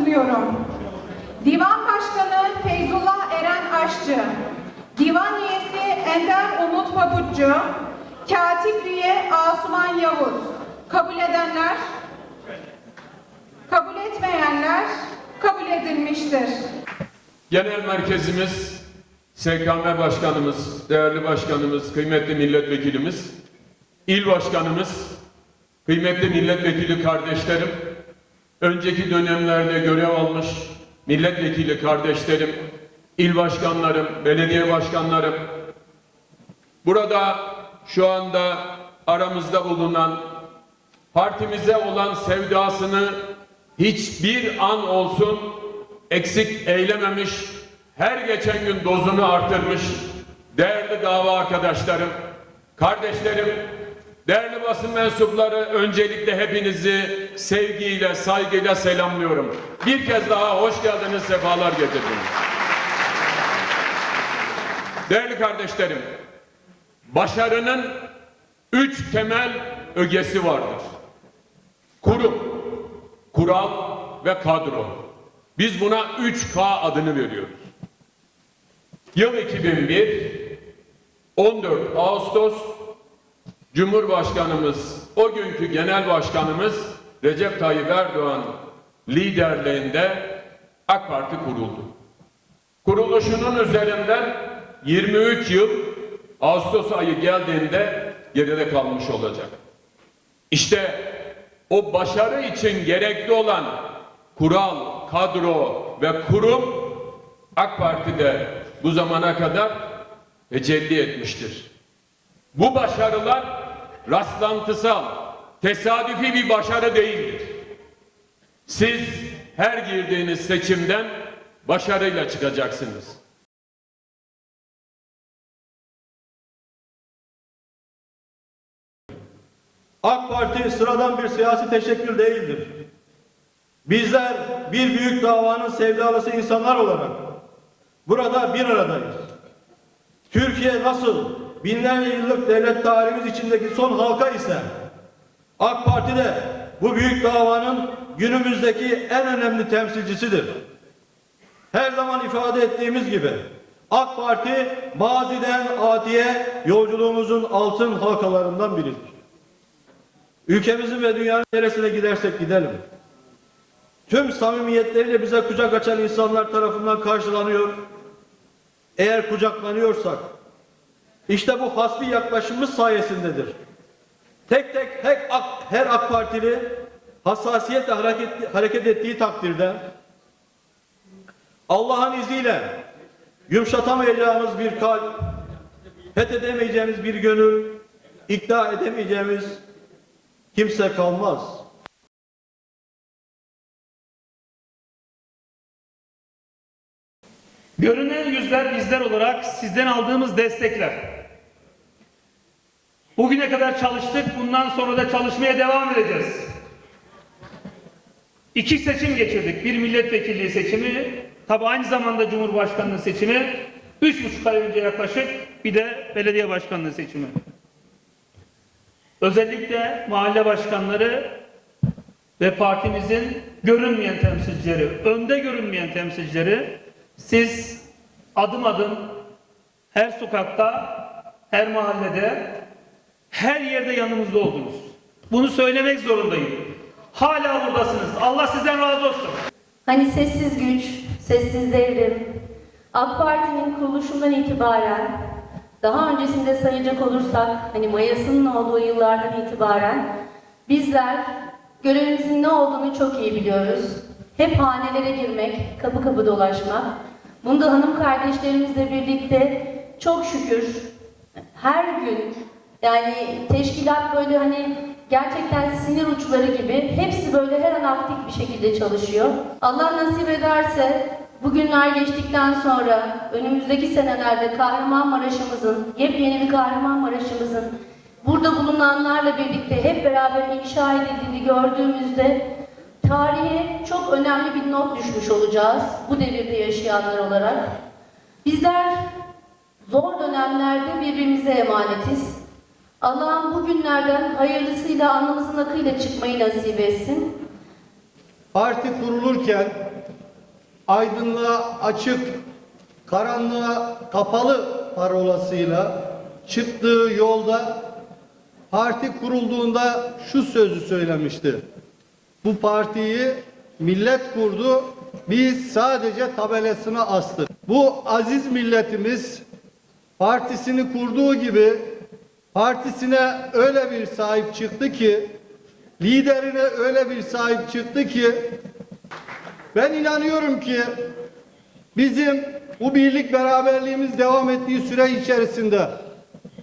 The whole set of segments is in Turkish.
sunuyorum. Divan Başkanı Feyzullah Eren Aşçı, Divan Üyesi Ender Umut Papuççu, Katipliye Asuman Yavuz. Kabul edenler, kabul etmeyenler kabul edilmiştir. Genel merkezimiz, SKM Başkanımız, değerli başkanımız, kıymetli milletvekilimiz, il başkanımız, kıymetli milletvekili kardeşlerim, önceki dönemlerde görev almış milletvekili kardeşlerim, il başkanlarım, belediye başkanlarım, burada şu anda aramızda bulunan partimize olan sevdasını hiçbir an olsun eksik eylememiş, her geçen gün dozunu artırmış değerli dava arkadaşlarım, kardeşlerim, değerli basın mensupları öncelikle hepinizi sevgiyle, saygıyla selamlıyorum. Bir kez daha hoş geldiniz, sefalar getirdiniz. Değerli kardeşlerim, başarının üç temel ögesi vardır. Kurum, kural ve kadro. Biz buna 3K adını veriyoruz. Yıl 2001, 14 Ağustos, Cumhurbaşkanımız, o günkü Genel Başkanımız Recep Tayyip Erdoğan liderliğinde AK Parti kuruldu. Kuruluşunun üzerinden 23 yıl Ağustos ayı geldiğinde geride kalmış olacak. İşte o başarı için gerekli olan kural, kadro ve kurum AK Parti'de bu zamana kadar tecelli etmiştir. Bu başarılar rastlantısal, tesadüfi bir başarı değildir. Siz her girdiğiniz seçimden başarıyla çıkacaksınız. AK Parti sıradan bir siyasi teşekkül değildir. Bizler bir büyük davanın sevdalısı insanlar olarak burada bir aradayız. Türkiye nasıl binlerce yıllık devlet tarihimiz içindeki son halka ise AK Parti de bu büyük davanın günümüzdeki en önemli temsilcisidir. Her zaman ifade ettiğimiz gibi AK Parti maziden atiye yolculuğumuzun altın halkalarından biridir. Ülkemizin ve dünyanın neresine gidersek gidelim. Tüm samimiyetleriyle bize kucak açan insanlar tarafından karşılanıyor. Eğer kucaklanıyorsak, işte bu hasbi yaklaşımımız sayesindedir. Tek tek her AK, her AK Partili hassasiyetle hareket, hareket ettiği takdirde Allah'ın izniyle yumuşatamayacağımız bir kalp, fethedemeyeceğimiz bir gönül, ikna edemeyeceğimiz kimse kalmaz. Görünen yüzler bizler olarak sizden aldığımız destekler. Bugüne kadar çalıştık, bundan sonra da çalışmaya devam edeceğiz. İki seçim geçirdik. Bir milletvekilliği seçimi, tabi aynı zamanda Cumhurbaşkanlığı seçimi, üç buçuk ay önce yaklaşık bir de belediye başkanlığı seçimi. Özellikle mahalle başkanları ve partimizin görünmeyen temsilcileri, önde görünmeyen temsilcileri siz adım adım her sokakta, her mahallede, her yerde yanımızda oldunuz. Bunu söylemek zorundayım. Hala buradasınız. Allah sizden razı olsun. Hani sessiz güç, sessiz devrim, AK Parti'nin kuruluşundan itibaren, daha öncesinde sayacak olursak, hani mayasının olduğu yıllardan itibaren, bizler görevimizin ne olduğunu çok iyi biliyoruz. Hep hanelere girmek, kapı kapı dolaşmak. Bunda hanım kardeşlerimizle birlikte çok şükür her gün yani teşkilat böyle hani gerçekten sinir uçları gibi hepsi böyle her an aktif bir şekilde çalışıyor. Allah nasip ederse bugünler geçtikten sonra önümüzdeki senelerde Kahramanmaraş'ımızın, yepyeni bir Kahramanmaraş'ımızın burada bulunanlarla birlikte hep beraber inşa edildiğini gördüğümüzde tarihe çok önemli bir not düşmüş olacağız bu devirde yaşayanlar olarak. Bizler zor dönemlerde birbirimize emanetiz. Allah'ım bu günlerden hayırlısıyla alnımızın akıyla çıkmayı nasip etsin. parti kurulurken aydınlığa açık, karanlığa kapalı parolasıyla çıktığı yolda parti kurulduğunda şu sözü söylemişti. Bu partiyi millet kurdu, biz sadece tabelasını astık. Bu aziz milletimiz partisini kurduğu gibi partisine öyle bir sahip çıktı ki, liderine öyle bir sahip çıktı ki, ben inanıyorum ki bizim bu birlik beraberliğimiz devam ettiği süre içerisinde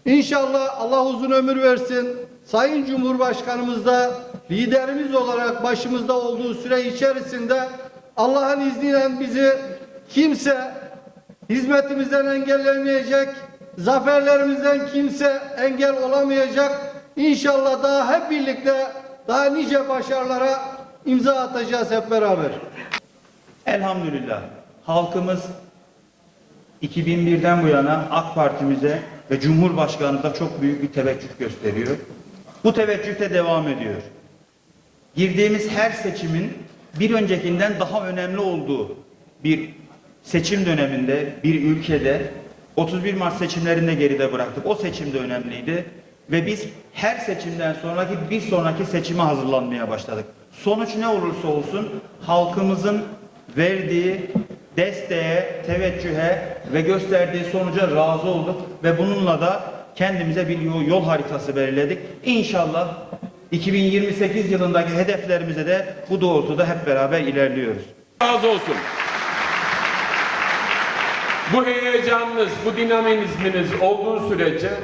inşallah Allah uzun ömür versin. Sayın Cumhurbaşkanımız da liderimiz olarak başımızda olduğu süre içerisinde Allah'ın izniyle bizi kimse hizmetimizden engellemeyecek, zaferlerimizden kimse engel olamayacak. İnşallah daha hep birlikte daha nice başarılara imza atacağız hep beraber. Elhamdülillah halkımız 2001'den bu yana AK Parti'mize ve Cumhurbaşkanımıza çok büyük bir teveccüh gösteriyor. Bu teveccüh de devam ediyor. Girdiğimiz her seçimin bir öncekinden daha önemli olduğu bir seçim döneminde, bir ülkede 31 Mart seçimlerinde geride bıraktık. O seçim de önemliydi ve biz her seçimden sonraki bir sonraki seçime hazırlanmaya başladık. Sonuç ne olursa olsun halkımızın verdiği desteğe, teveccühe ve gösterdiği sonuca razı olduk ve bununla da kendimize bir yol, haritası belirledik. İnşallah 2028 yılındaki hedeflerimize de bu doğrultuda hep beraber ilerliyoruz. razı olsun. Bu heyecanınız, bu dinamizminiz olduğu sürece